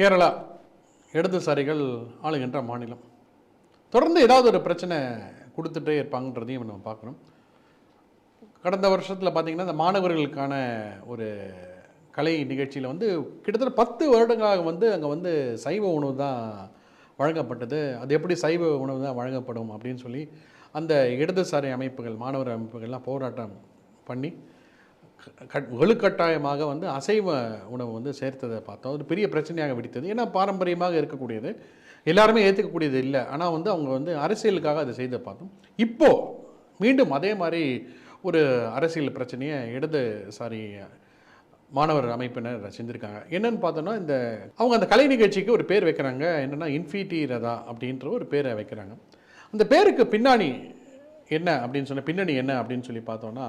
கேரளா இடதுசாரிகள் ஆளுகின்ற மாநிலம். தொடர்ந்து ஏதாவது ஒரு பிரச்சனை கொடுத்துட்டே இருப்பாங்கன்றதையும் நம்ம பார்க்கணும். கடந்த வருஷத்தில் பார்த்தீங்கன்னா இந்த மாணவர்களுக்கான ஒரு கலை நிகழ்ச்சியில் வந்து கிட்டத்தட்ட பத்து வருடங்களாக வந்து அங்கே வந்து சைவ உணவு தான் வழங்கப்பட்டது. அது எப்படி சைவ உணவு தான் வழங்கப்படும் அப்படின்னு சொல்லி அந்த இடதுசாரி அமைப்புகள் மாணவர் அமைப்புகள்லாம் போராட்டம் பண்ணி வலுக்கட்டாயமாக வந்து அசைவ உணவு வந்து சேர்த்ததை பார்த்தோம். அது பெரிய பிரச்சனையாக வெடித்தது. ஏன்னா பாரம்பரியமாக இருக்கக்கூடியது. எல்லாருமே ஏற்றுக்கக்கூடியது இல்லை. ஆனால் வந்து அவங்க வந்து அரசியலுக்காக அதை செய்த பார்த்தோம். இப்போது மீண்டும் அதே மாதிரி ஒரு அரசியல் பிரச்சனையை இடதுசாரி மாணவர் அமைப்பினர் செஞ்சுருக்காங்க என்னென்னு பார்த்தோன்னா இந்த அவங்க அந்த கலை நிகழ்ச்சிக்கு ஒரு பேர் வைக்கிறாங்க. என்னென்னா இன்ஃபிட்டி ரதா அப்படின்ற ஒரு பேரை வைக்கிறாங்க. அந்த பேருக்கு பின்னாடி என்ன அப்படின்னு சொன்ன பின்னணி என்ன அப்படின்னு சொல்லி பார்த்தோன்னா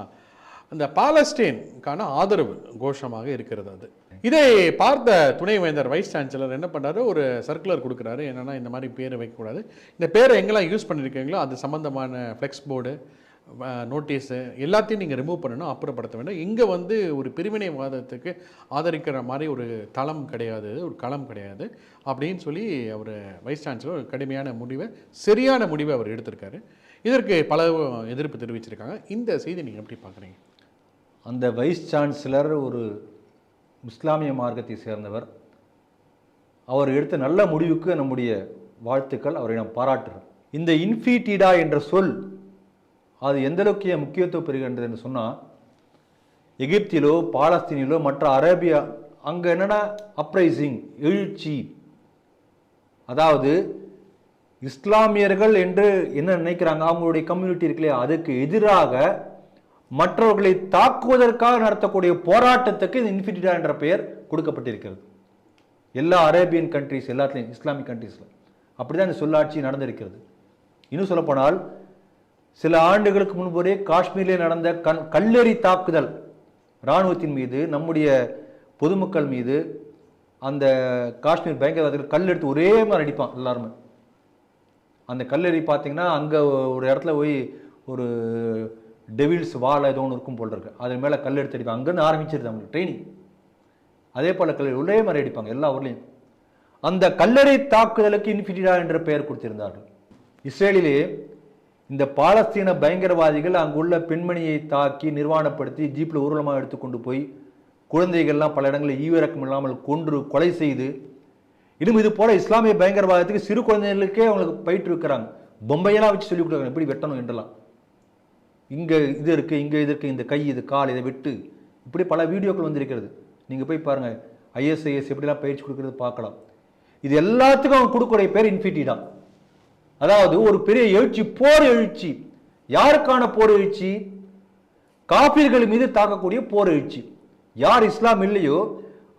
அந்த பாலஸ்டீனுக்கான ஆதரவு கோஷமாக இருக்கிறது அது. இதை பார்த்த துணைவேந்தர் வைஸ் சான்சலர் என்ன பண்ணுறாரு ஒரு சர்க்குலர் கொடுக்குறாரு. என்னென்னா இந்த மாதிரி பேரை வைக்கக்கூடாது. இந்த பேரை எங்கெல்லாம் யூஸ் பண்ணியிருக்கீங்களோ அது சம்மந்தமான ஃப்ளெக்ஸ் போர்டு நோட்டீஸு எல்லாத்தையும் நீங்கள் ரிமூவ் பண்ணணும் அப்புறப்படுத்த வேண்டும். இங்கே வந்து ஒரு பிரிவினைவாதத்துக்கு ஆதரிக்கிற மாதிரி ஒரு தளம் கிடையாது. ஒரு களம் கிடையாது. அப்படின்னு சொல்லி அவர் வைஸ் சான்சலர் ஒரு கடுமையான முடிவை சரியான முடிவை அவர் எடுத்திருக்காரு. இதற்கு பல எதிர்ப்பு தெரிவிச்சிருக்காங்க. இந்த செய்தி நீங்கள் எப்படி பார்க்குறீங்க? அந்த வைஸ் சான்சலர் ஒரு இஸ்லாமிய மார்க்கத்தை சேர்ந்தவர். அவர் எடுத்த நல்ல முடிவுக்கு நம்முடைய வாழ்த்துக்கள். அவரை நாம் பாராட்டுறோம். இந்த இன்ஃபீட்டிடா என்ற சொல் அது எந்தளவுக்கு முக்கியத்துவம் பெறுகின்றது என்று சொன்னால் எகிப்திலோ பாலஸ்தீனிலோ மற்ற அரேபியா அங்கே என்னென்னா அப்ரைசிங் எழுச்சி. அதாவது இஸ்லாமியர்கள் என்று என்ன நினைக்கிறாங்க? அவங்களுடைய கம்யூனிட்டி இருக்குல்லையா? அதுக்கு எதிராக மற்றவர்களை தாக்குவதற்காக நடத்தக்கூடிய போராட்டத்துக்கு இந்த இன்ஃபினிட்டா என்ற பெயர் கொடுக்கப்பட்டிருக்கிறது. எல்லா அரேபியன் கண்ட்ரிஸ் எல்லாத்துலேயும் இஸ்லாமிக் கண்ட்ரீஸில் அப்படி தான் இந்த சொல்லாட்சி நடந்திருக்கிறது. இன்னும் சொல்லப்போனால் சில ஆண்டுகளுக்கு முன்பே காஷ்மீரிலே நடந்த கண் கல்லெறி தாக்குதல் இராணுவத்தின் மீது நம்முடைய பொதுமக்கள் மீது அந்த காஷ்மீர் பயங்கரவாதிகள் கல் எடுத்து ஒரே மாதிரி அடிப்பான் எல்லாருமே. அந்த கல்லெறி பார்த்தீங்கன்னா அங்கே ஒரு இடத்துல போய் ஒரு டெவில்ஸ் வால் ஏதோ ஒன்று இருக்கும் போல் இருக்கு. அது மேலே கல் எடுத்து அடிப்பாங்க அங்கேருந்து ஆரம்பிச்சிருது அவங்களுக்கு ட்ரைனிங் அதே போல் கல் ஒரே மாதிரி அடிப்பாங்க எல்லா ஊர்லேயும். அந்த கல்லறை தாக்குதலுக்கு இன்ஃபினிட்டா என்ற பெயர் கொடுத்திருந்தார்கள். இஸ்ரேலிலே இந்த பாலஸ்தீன பயங்கரவாதிகள் அங்குள்ள பெண்மணியை தாக்கி நிர்வாணப்படுத்தி ஜீப்பில் ஊர்வலமாக எடுத்துக்கொண்டு போய் குழந்தைகள்லாம் பல இடங்களில் ஈவிரக்கம் இல்லாமல் கொன்று கொலை செய்து இன்னும் இது போல இஸ்லாமிய பயங்கரவாதத்துக்கு சிறு குழந்தைகளுக்கே அவங்களுக்கு பயிற்றுவிக்கிறாங்க. பொம்பையெல்லாம் வச்சு சொல்லிக் கொடுக்குறாங்க. எப்படி வெட்டணும் என்றெல்லாம். இங்கே இது இருக்குது இங்கே இது இருக்குது இந்த கை இது கால் இதை விட்டு. இப்படி பல வீடியோக்கள் வந்திருக்கிறது. நீங்கள் போய் பாருங்கள் ஐஎஸ்ஐஎஸ் எப்படிலாம் பயிற்சி கொடுக்குறது பார்க்கலாம். இது எல்லாத்துக்கும் அவங்க கொடுக்கக்கூடிய பேர் இன்ஃபினிட்டி தான். அதாவது ஒரு பெரிய எழுச்சி போர் எழுச்சி. யாருக்கான போர் எழுச்சி? காப்பீர்கள் மீது தாக்கக்கூடிய போர் எழுச்சி. யார் இஸ்லாம் இல்லையோ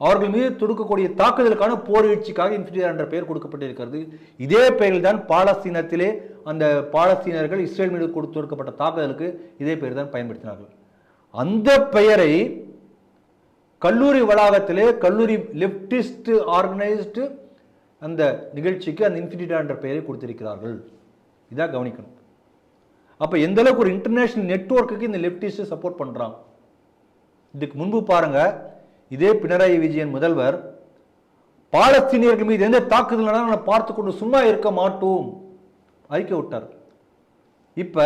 அவர்கள் மீது தொடுக்கக்கூடிய தாக்குதலுக்கான போர் எழுச்சிக்காக இன்ஃபினிட்டி என்ற பெயர் கொடுக்கப்பட்டிருக்கிறது. இதே பெயரில் தான் பாலஸ்தீனத்திலே அந்த பாலஸ்தீனர்கள் இஸ்ரேல் மீது கொடுத்து தொடுக்கப்பட்ட தாக்குதலுக்கு இதே பெயர் தான் பயன்படுத்தினார்கள். அந்த பெயரை கல்லூரி வளாகத்திலே கல்லூரி லெப்டிஸ்ட் ஆர்கனைஸ்டு அந்த நிகழ்ச்சிக்கு அந்த இன்ஃபினிட்டா என்ற பெயரை கொடுத்திருக்கிறார்கள். இதான் கவனிக்கணும். அப்போ எந்த அளவுக்கு ஒரு இன்டர்நேஷனல் நெட்வொர்க்குக்கு இந்த லெப்டிஸ்ட் சப்போர்ட் பண்ணுறான் இதுக்கு முன்பு பாருங்கள் இதே பினராயி விஜயன் முதல்வர் பாலஸ்தீனியர்கள் மீது எந்த தாக்குதல் நான் பார்த்து கொண்டு சும்மா இருக்க மாட்டோம். அறிக்கை விட்டார். இப்போ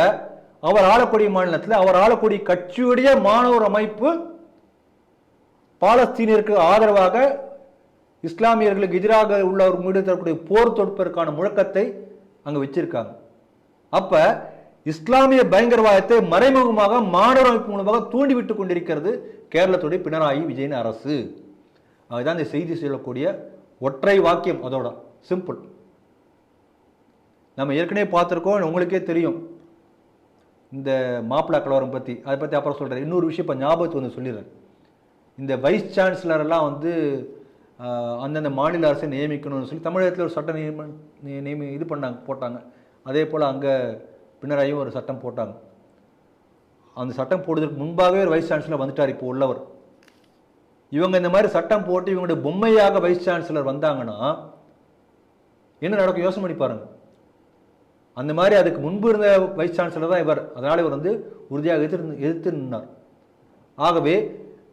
அவர் ஆளக்கூடிய மாநிலத்தில் அவர் ஆளக்கூடிய கட்சியுடைய மாணவர் அமைப்பு பாலஸ்தீனியருக்கு ஆதரவாக இஸ்லாமியர்களுக்கு எதிராக உள்ளவர் மீது தரக்கூடிய போர் தொடுப்பதற்கான முழக்கத்தை அங்கே வச்சிருக்காங்க. அப்போ இஸ்லாமிய பயங்கரவாதத்தை மறைமுகமாக மாணவர் அமைப்பு மூலமாக தூண்டிவிட்டு கொண்டிருக்கிறது கேரளத்துடைய பினராயி விஜயன் அரசு. அதுதான் இந்த செய்தி சொல்லக்கூடிய ஒற்றை வாக்கியம் அதோட. சிம்பிள் நம்ம ஏற்கனவே பார்த்துருக்கோம் உங்களுக்கே தெரியும். இந்த மாப்பிள்ளை கலவரம் பற்றி அதை பற்றி அப்புறம் சொல்கிறேன் இன்னொரு விஷயம் இப்போ ஞாபகத்து வந்து சொல்லிடுறேன் இந்த வைஸ் சான்சலரெல்லாம் வந்து அந்தந்த மாநில அரசை நியமிக்கணும்னு சொல்லி தமிழகத்தில் ஒரு சட்ட நியம நியமி இது பண்ணாங்க போட்டாங்க. அதே போல் அங்கே பினராயும் ஒரு சட்டம் போட்டாங்க. அந்த சட்டம் போடுறதுக்கு முன்பாகவே ஒரு வைஸ் சான்சலர் வந்துட்டார் இப்போ உள்ளவர். இவங்க இந்த மாதிரி சட்டம் போட்டு இவங்களுடைய பொம்மையாக வைஸ் சான்சலர் வந்தாங்கன்னா என்ன நடக்கும்? யோசனை பண்ணி பாருங்க. அந்த மாதிரி அதுக்கு முன்பு இருந்த வைஸ் சான்சலர் தான் இவர். அதனால் இவர் வந்து உறுதியாக எதிர்த்து எதிர்த்து நின்றார் ஆகவே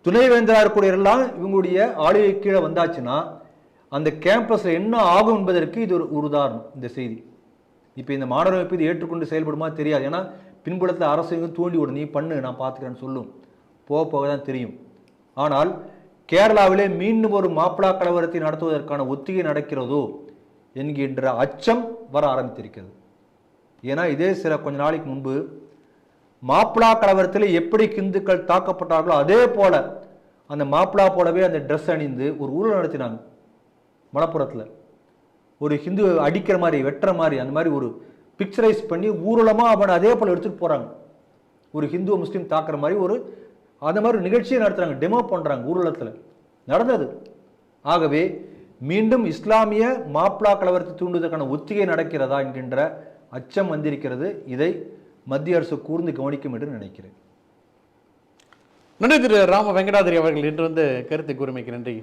துணைவேந்தராக இருக்கக்கூடியவரெல்லாம் இவங்களுடைய ஆளுகை கீழே வந்தாச்சுன்னா அந்த கேம்பஸில் என்ன ஆகும் என்பதற்கு இது ஒரு ஒரு உதாரணம் இந்த செய்தி. இப்போ இந்த மாணவர் அமைப்பு இது ஏற்றுக்கொண்டு செயல்படுமா தெரியாது. ஏன்னா பின்புலத்தில் அரசு தூண்டி விடும். நீ பண்ணு நான் பார்த்துக்கிறேன்னு சொல்லும். போக போக தான் தெரியும். ஆனால் கேரளாவிலே மீண்டும் ஒரு மாப்பிளா கலவரத்தை நடத்துவதற்கான ஒத்திகை நடக்கிறதோ என்கின்ற அச்சம் வர ஆரம்பித்திருக்கிறது. ஏன்னா இதே சில கொஞ்ச நாளைக்கு முன்பு மாப்பிளா கலவரத்தில் எப்படி இந்துக்கள் தாக்கப்பட்டார்களோ அதே போல அந்த மாப்பிளா போலவே அந்த ட்ரெஸ் அணிந்து ஒரு ஊழல் நடத்தினாங்க. மலப்புரத்தில். ஒரு ஹிந்து அடிக்கிற மாதிரி வெட்டுற மாதிரி அந்த மாதிரி ஒரு பிக்சரைஸ் பண்ணி ஊர்வலமாக அவனை அதே போல் எடுத்துகிட்டு போகிறாங்க ஒரு ஹிந்து முஸ்லீம் தாக்குற மாதிரி ஒரு அந்த மாதிரி ஒரு நிகழ்ச்சியை நடத்துகிறாங்க டெமோ பண்ணுறாங்க ஊர்வலத்தில். நடந்தது. ஆகவே மீண்டும் இஸ்லாமிய மாப்பிளா கலவரத்தை தூண்டுவதற்கான ஒத்திகை நடக்கிறதா என்கின்ற அச்சம் வந்திருக்கிறது. இதை மத்திய அரசு கூர்ந்து கவனிக்கும் என்று நினைக்கிறேன். நன்றி திரு ராம வெங்கடாதிரி அவர்கள் இன்று வந்து கருத்தை கூறுமைக்கு நன்றி.